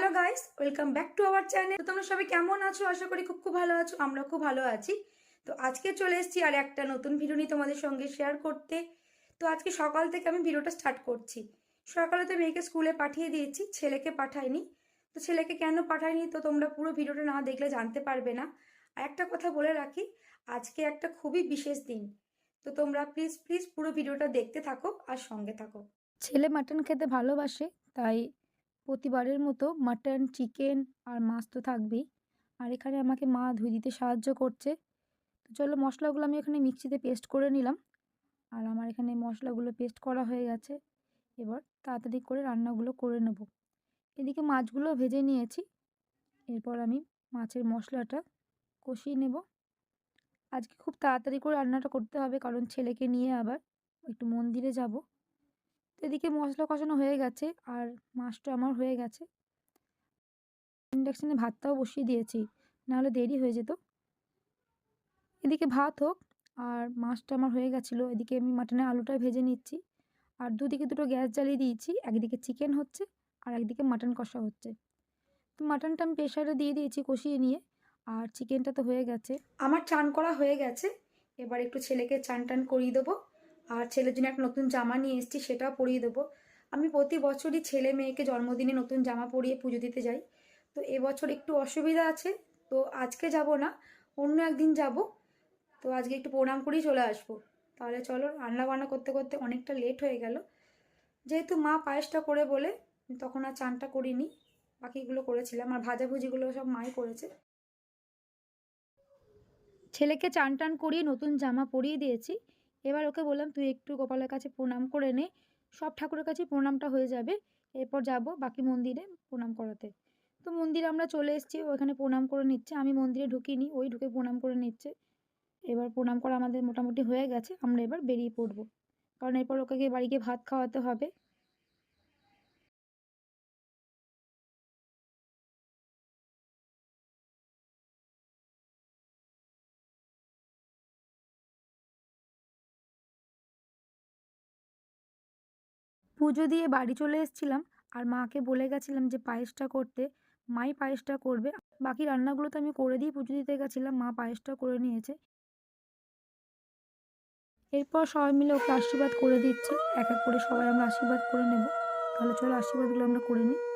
Hello guys, welcome back to our channel. তো তোমরা সবাই কেমন আছো? আশা করি খুব খুব ভালো আছো আমরা খুব ভালো আছি। তো আজকে চলে এসেছি আর একটা নতুন ভিডিও নিয়ে তোমাদের সঙ্গে শেয়ার করতে। তো আজকে সকাল থেকে আমি ভিডিওটা স্টার্ট করছি। সকালে তো মেয়েকে স্কুলে পাঠিয়ে দিয়েছি, ছেলেকে পাঠাইনি। তো ছেলেকে কেন পাঠাইনি? তো তোমরা পুরো ভিডিওটা না দেখলে জানতে পারবে না। আর একটা কথা বলে রাখি, আজকে একটা খুবই বিশেষ দিন। তো তোমরা প্লিজ প্লিজ পুরো ভিডিওটা দেখতে থাকো আর সঙ্গে থাকো। ছেলে মাটন খেতে ভালোবাসে, তাই প্রতিবারের মতো মাটন, চিকেন আর মাছ তো থাকবেই। আর এখানে আমাকে মা ধুয়ে দিতে সাহায্য করছে। তো চলো মশলাগুলো আমি এখানে মিক্সিতে পেস্ট করে নিলাম। আর আমার এখানে মশলাগুলো পেস্ট করা হয়ে গেছে। এবার তাড়াতাড়ি করে রান্নাগুলো করে নেব। এদিকে মাছগুলো ভেজে নিয়েছি। এরপর আমি মাছের মশলাটা কষিয়ে নেব। আজকে খুব তাড়াতাড়ি করে রান্নাটা করতে হবে, কারণ ছেলেকে নিয়ে আবার একটু মন্দিরে যাব। এদিকে মশলা কষানো হয়ে গেছে আর মাছটা আমার হয়ে গেছে। ইন্ডাকশানে ভাতটাও বসিয়ে দিয়েছি, নাহলে দেরি হয়ে যেত। এদিকে ভাত হোক, আর মাছটা আমার হয়ে গেছিল। এদিকে আমি মাটনের আলুটা ভেজে নিচ্ছি। আর দুদিকে দুটো গ্যাস জ্বালিয়ে দিয়েছি, একদিকে চিকেন হচ্ছে আর একদিকে মাটন কষা হচ্ছে। তো মাটনটা আমি প্রেশারে দিয়ে দিয়েছি কষিয়ে নিয়ে, আর চিকেনটা তো হয়ে গেছে। আমার চান করা হয়ে গেছে। এবার একটু ছেলেকে চান টান করিয়ে দেবো। আর ছেলের জন্য একটা নতুন জামা নিয়ে এসেছি, সেটাও পরিয়ে দেবো। আমি প্রতি বছরই ছেলে মেয়েকে জন্মদিনে নতুন জামা পরিয়ে পুজো দিতে যাই। তো এবছর একটু অসুবিধা আছে, তো আজকে যাব না, অন্য একদিন যাব। তো আজকে একটু প্রণাম করেই চলে আসব। তাহলে চলো রান্না বান্না করতে করতে অনেকটা লেট হয়ে গেল। যেহেতু মা পায়েসটা করে বলে তখন আর চানটা করিনি, বাকিগুলো করেছিলাম। আর ভাজাভুজিগুলো সব মাই করেছে। ছেলেকে চান টান করিয়ে নতুন জামা পরিয়ে দিয়েছি। এবার ওকে বললাম, তুই একটু গোপালের কাছে প্রণাম করে নে, সব ঠাকুরের কাছে প্রণামটা হয়ে যাবে। এরপর যাব বাকি মন্দিরে প্রণাম করাতে। তো মন্দিরে আমরা চলে এসেছি ওখানে প্রণাম করে নিচ্ছে। আমি মন্দিরে ঢুকিনি, ওই ঢুকে প্রণাম করে নিচ্ছে। এবার প্রণাম করা আমাদের মোটামুটি হয়ে গেছে, আমরা এবার বেরিয়ে পড়ব। কারণ এরপর ওকে বাড়ি গিয়ে ভাত খাওয়াতে হবে। পুজো দিয়ে বাড়ি চলে এসেছিলাম আর মাকে বলে গেছিলাম যে পায়েসটা করতে। মাই পায়েসটা করবে। বাকি রান্নাগুলো তো আমি করে দিয়ে পুজো দিতে গেছিলাম, মা পায়েসটা করে নিয়েছে। এরপর সবাই মিলে ওকে আশীর্বাদ করে দিচ্ছে। এক এক করে সবাই আমরা আশীর্বাদ করে নেব। তাহলে চলো আশীর্বাদগুলো আমরা করে নিই।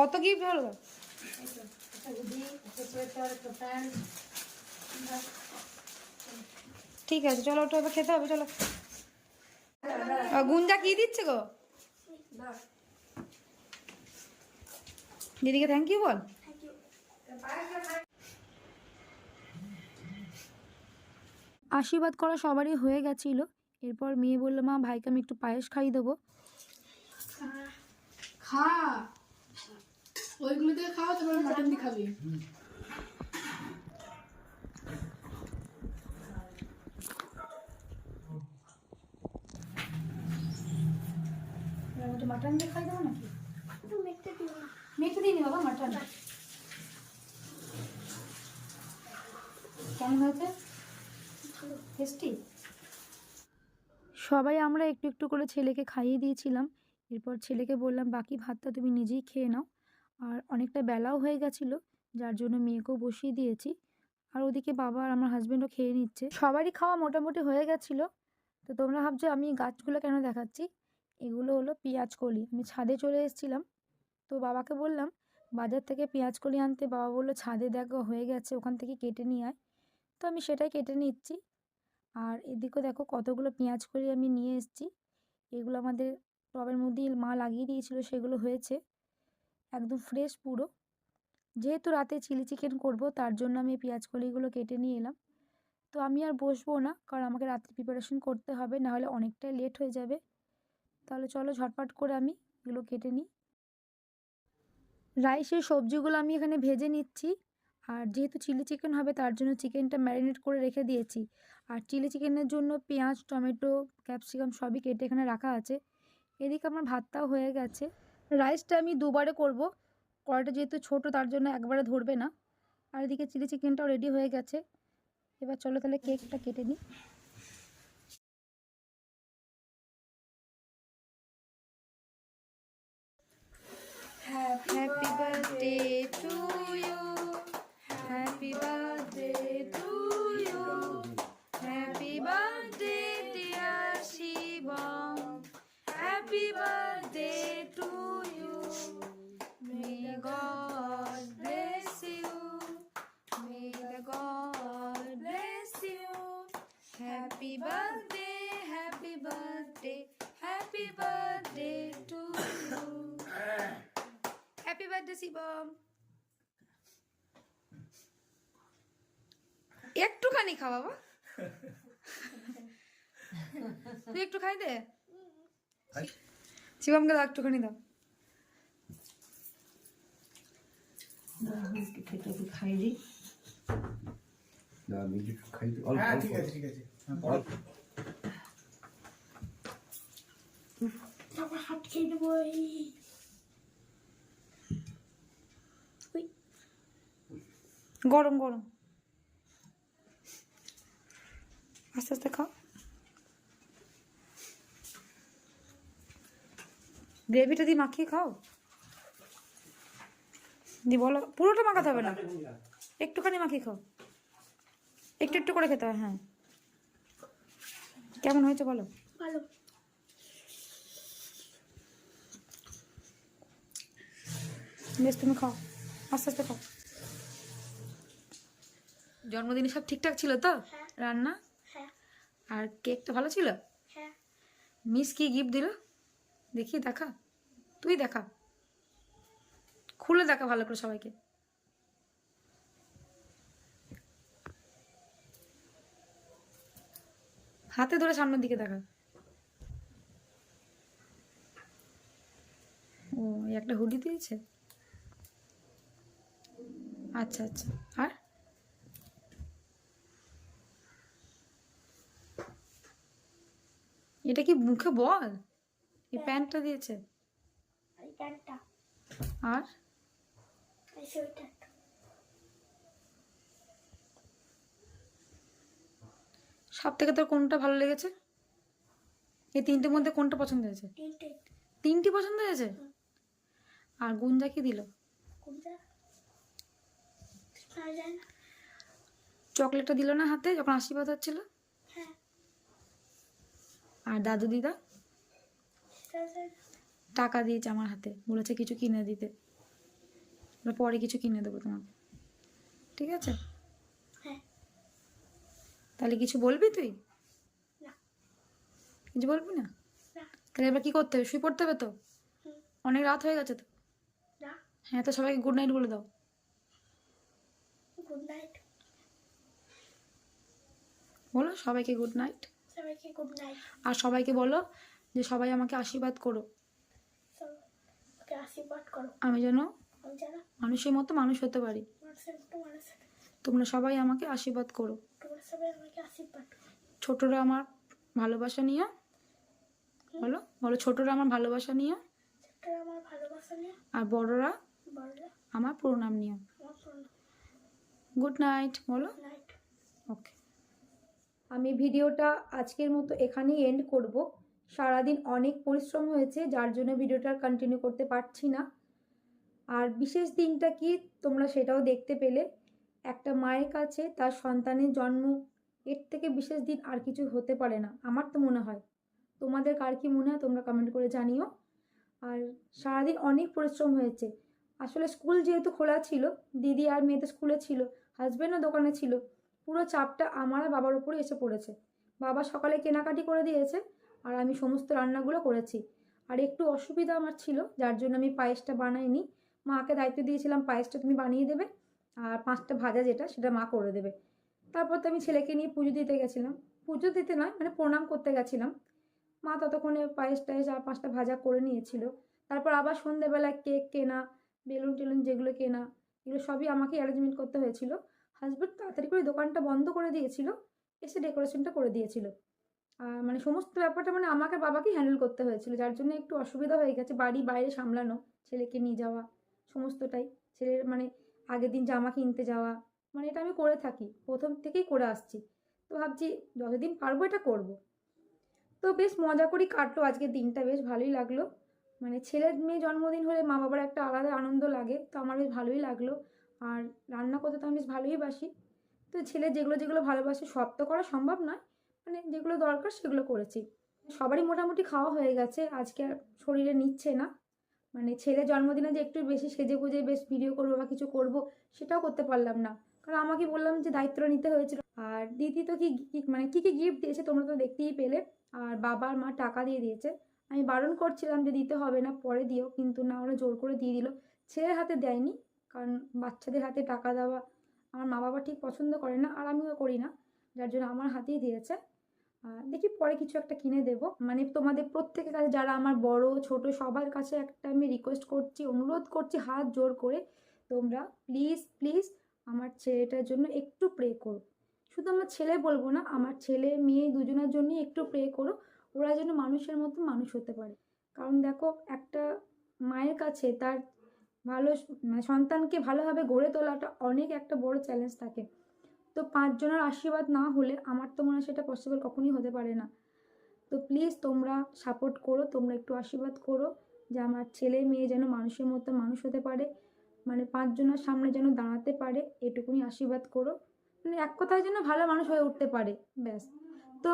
কত গিফট হলো ঠিক আছে, চলো ওটা এবার খেতে হবে, চলো। গুঞ্জা কি দিচ্ছে গো? দিদিকে থ্যাংক ইউ বল। আশীর্বাদ করা সবারই হয়ে গেছিল। এরপর মেয়ে বলল, মা, ভাইকে আমি একটু পায়েস খাইয়ে দেবো। খা। ওইগুলো দিয়ে খাও তারপরে মাটন দিয়ে খাবি। মাটন দিয়ে খাই দেবো নাকি? মেখে দিইনি বাবা মাটন কেমন হয়েছে? টেস্টি সবাই আমরা একটু একটু করে ছেলেকে খাইয়ে দিয়েছিলাম। এরপর ছেলেকে বললাম বাকি ভাতটা তুমি নিজেই খেয়ে নাও। আর অনেকটা বেলাও হয়ে গেছিল, যার জন্য মেয়েকেও বসিয়ে দিয়েছি। আর ওদিকে বাবা আর আমার হাজব্যান্ডও খেয়ে নিচ্ছে। সবারই খাওয়া মোটামুটি হয়ে গেছিল। তো তোমরা ভাবছ আমি গাছগুলো কেন দেখাচ্ছি? এগুলো হলো পেঁয়াজ কলি। আমি ছাদে চলে এসেছিলাম। তো বাবাকে বললাম, বাজার থেকে পেঁয়াজ কলি আনতে। বাবা বলল, ছাদে দেখো, হয়ে গেছে, ওখান থেকে কেটে নিয়ে আয়। তো আমি সেটাই কেটে নিচ্ছি। আর এদিকেও দেখো, কতগুলো পেঁয়াজ কলি আমি নিয়ে এসেছি। এগুলো আমাদের টবের মধ্যেই মা লাগিয়ে দিয়েছিল, সেগুলো হয়েছে। একদম ফ্রেশ পুরো। যেহেতু রাতে চিলি চিকেন করব, তার জন্য আমি পেঁয়াজ কলিগুলো কেটে নিয়ে এলাম। তো আমি আর বসবো না, কারণ আমাকে রাত্রে প্রিপারেশন করতে হবে, নাহলে অনেকটাই লেট হয়ে যাবে। তাহলে চলো ঝটপট করে আমি এগুলো কেটে নিই। রাইসের সবজিগুলো আমি এখানে ভেজে নিচ্ছি। আর যেহেতু চিলি চিকেন হবে, তার জন্য চিকেনটা ম্যারিনেট করে রেখে দিয়েছি। আর চিলি চিকেনের জন্য পেঁয়াজ, টমেটো ক্যাপসিকাম সবই কেটে এখানে রাখা আছে। এদিকে আমার ভাতটাও হয়ে গেছে। রাইসটা আমি দুবারে করব। কড়াইটা যেহেতু ছোট, তার জন্য একবারে ধরবে না। আর এদিকে চিলি চিকেনটাও রেডি হয়ে গেছে। এবার চলো তাহলে কেকটা কেটে নিই। Happy birthday to you. Birthday Shivam একটুখানি খা বাবা। তুই একটু খাই দে। শিবমকে দাও একটুখানি দাও। খাই দিই। না আমি কিছু খাই অল্প হ্যাঁ ঠিক আছে ঠিক আছে। হ্যাঁ, হাত খেয়ে দেবো গরম গরম। আস্তে আস্তে খাও। গ্রেভিটা দিয়ে মাখিয়ে খাও। দি বলো পুরোটা মাখাতে হবে না। একটুখানি মাখিয়ে খাও। একটু একটু করে খেতে হয় হ্যাঁ। কেমন হয়েছে বলো? ভালো। বেশ তুমি খাও। আস্তে আস্তে খাও। জন্মদিনে সব ঠিকঠাক ছিল তো? হ্যাঁ। রান্না? হ্যাঁ। আর কেকটা ভালো ছিল? হ্যাঁ। মিস কি গিফট দিল? দেখি দেখা। তুই দেখা। খুলে দেখা ভালো করে সবাইকে। হাতে ধরে সামনের দিকে দেখা। ও একটা হুডি দিয়েছে? আচ্ছা আচ্ছা। আর? এটা কি মুখে বল? এই প্যান্টটা দিয়েছে। এই প্যান্টটা। আর? সব থেকে তোর কোনটা ভালো লেগেছে? এই তিনটের মধ্যে কোনটা পছন্দ হয়েছে? তিনটে। তিনটি পছন্দ হয়েছে? আর গুঞ্জা কি দিল? চকলেটটা দিল না হাতে যখন আশীর্বাদ হচ্ছিল? হ্যাঁ আর দাদু দিদা? টাকা দিয়েছে আমার হাতে। বলেছে কিছু কিনে দিতে। পরে কিছু কিনে দেবো তোমাকে। ঠিক আছে? হ্যাঁ। তাহলে কিছু বলবি তুই? কিছু বলবি না? না। তাহলে এবার কি করতে হবে? শুয়ে পড়তে হবে তো? অনেক রাত হয়ে গেছে তো? হ্যাঁ তো সবাইকে গুড নাইট বলে দাও। গুড নাইট বলো সবাইকে গুড নাইট সবাইকে গুড নাইট আর সবাইকে বলো যে সবাই আমাকে আশীর্বাদ করো। আশীর্বাদ করো। আমি যেন মানুষের মতো মানুষ হতে পারি। তোমরা সবাই আমাকে আশীর্বাদ করো। ছোটরা আমার ভালোবাসা নিয়ে বলো বলো ছোটরা আমার ভালোবাসা নিয়ে আর বড়রা আমার প্রণাম আমার গুড নাইট বলো। ওকে আমি ভিডিওটা আজকের মতো এখানেই এন্ড করব। সারাদিন অনেক পরিশ্রম হয়েছে, যার জন্য ভিডিওটা কন্টিনিউ করতে পারছি না। আর বিশেষ দিনটা কি তোমরা সেটাও দেখতে পেলে। একটা মায়ের কাছে তার সন্তানের জন্ম, এর থেকে বিশেষ দিন আর কিছু হতে পারে না, আমার তো মনে হয়। তোমাদের কার কি মনে হয় তোমরা কমেন্ট করে জানিও। আর সারাদিন অনেক পরিশ্রম হয়েছে। আসলে স্কুল যেহেতু খোলা ছিল, দিদি আর মেয়ে তো স্কুলে ছিল হাজব্যান্ডও দোকানে ছিল পুরো চাপটা আমার বাবার উপরে এসে পড়েছে। বাবা সকালে কেনাকাটি করে দিয়েছে আর আমি সমস্ত রান্নাগুলো করেছি। আর একটু অসুবিধা আমার ছিল, যার জন্য আমি পায়েসটা বানাইনি। মাকে দায়িত্ব দিয়েছিলাম, পায়েসটা তুমি বানিয়ে দেবে আর পাঁচটা ভাজা যেটা, সেটা মা করে দেবে। তারপর তো আমি ছেলেকে নিয়ে পুজো দিতে গেছিলাম। পুজো দিতে নয় মানে প্রণাম করতে গেছিলাম। মা ততক্ষণে পায়েস টায়েস আর পাঁচটা ভাজা করে নিয়েছিল। তারপর আবার সন্ধেবেলা কেক কেনা, বেলুন টেলুন যেগুলো কেনা, এগুলো সবই আমাকে অ্যারেঞ্জমেন্ট করতে হয়েছিল। হাজব্যান্ড তাড়াতাড়ি করে দোকানটা বন্ধ করে দিয়েছিল, এসে ডেকোরেশনটা করে দিয়েছিল। আর মানে সমস্ত ব্যাপারটা মানে আমাকে বাবাকেই হ্যান্ডেল করতে হয়েছিল, যার জন্য একটু অসুবিধা হয়ে গেছে, বাড়ি বাইরে সামলানো, ছেলেকে নিয়ে যাওয়া, সমস্তটাই। ছেলের মানে আগের দিন জামা কিনতে যাওয়া মানে এটা আমি করে থাকি, প্রথম থেকেই করে আসছি। তো ভাবছি যতদিন পারব এটা করব। তো বেশ মজা করেই কাটলো আজকের দিনটা, বেশ ভালোই লাগল। মানে ছেলের মেয়ে জন্মদিন হলে মা বাবার একটা আলাদা আনন্দ লাগে, তো আমার বেশ ভালোই লাগল। আর রান্না করতে তো আমি বেশ ভালোই বাসি। তো ছেলে যেগুলো যেগুলো ভালোবাসে সব তো করা সম্ভব নয় মানে যেগুলো দরকার সেগুলো করেছি। সবারই মোটামুটি খাওয়া হয়ে গেছে, আজকে আর শরীরে নিচ্ছে না। মানে ছেলে জন্মদিনে যে একটু বেশি সেজে গুজে বেশ ভিডিও করব বা কিছু করব, সেটাও করতে পারলাম না। কারণ আমাকে বললাম যে দায়িত্ব নিতে হয়েছিল। আর দিদি তো কি মানে কী কী গিফট দিয়েছে তোমরা তো দেখতেই পেলে। আর বাবার মা টাকা দিয়ে দিয়েছে। আমি বারণ করছিলাম যে দিতে হবে না, পরে দিও। কিন্তু না, ওরা জোর করে দিয়ে দিল। ছেলের হাতে দেয়নি। কারণ বাচ্চাদের হাতে টাকা দেওয়া আমার মা বাবা ঠিক পছন্দ করে না, আর আমিও করি না। যার জন্য আমার হাতেই দিয়েছে। দেখি পরে কিছু একটা কিনে দেবো। মানে তোমাদের প্রত্যেকের কাছে, যারা আমার বড়, ছোট, সবার কাছে একটা আমি রিকোয়েস্ট করছি, অনুরোধ করছি, হাত জোর করে তোমরা প্লিজ প্লিজ আমার ছেলেটার জন্য একটু প্রে করো। শুধু আমার ছেলে বলব না, আমার ছেলে, মেয়ে দুজনের জন্যই একটু প্রে করো। ওরা যেন মানুষের মতো মানুষ হতে পারে। কারণ দেখো, একটা মায়ের কাছে তার ভালো মানে সন্তানকে ভালোভাবে গড়ে তোলাটা অনেক একটা বড় চ্যালেঞ্জ থাকে তো পাঁচজনের আশীর্বাদ না হলে আমার তো মনে হয় সেটা পসিবল কখনই হতে পারে না। তো প্লিজ তোমরা সাপোর্ট করো, তোমরা একটু আশীর্বাদ করো যে আমার ছেলে মেয়ে যেন মানুষের মতো মানুষ হতে পারে মানে পাঁচজনের সামনে যেন দাঁড়াতে পারে, এটুকুনি আশীর্বাদ করো। মানে এক কথায় যেন ভালো মানুষ হয়ে উঠতে পারে, ব্যাস। তো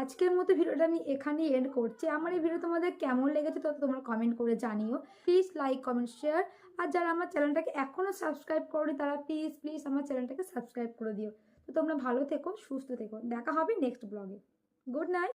আজকের মতো ভিডিওটা আমি এখানেই এন্ড করছি। আমার এই ভিডিও তোমাদের কেমন লেগেছে তত তোমরা কমেন্ট করে জানিও। প্লিজ লাইক কমেন্ট শেয়ার আর যারা আমার চ্যানেলটাকে এখনও সাবস্ক্রাইব করি তারা প্লিজ প্লিজ আমার চ্যানেলটাকে সাবস্ক্রাইব করে দিও। তো তোমরা ভালো থেকো, সুস্থ থেকো। দেখা হবে নেক্সট ব্লগে গুড নাইট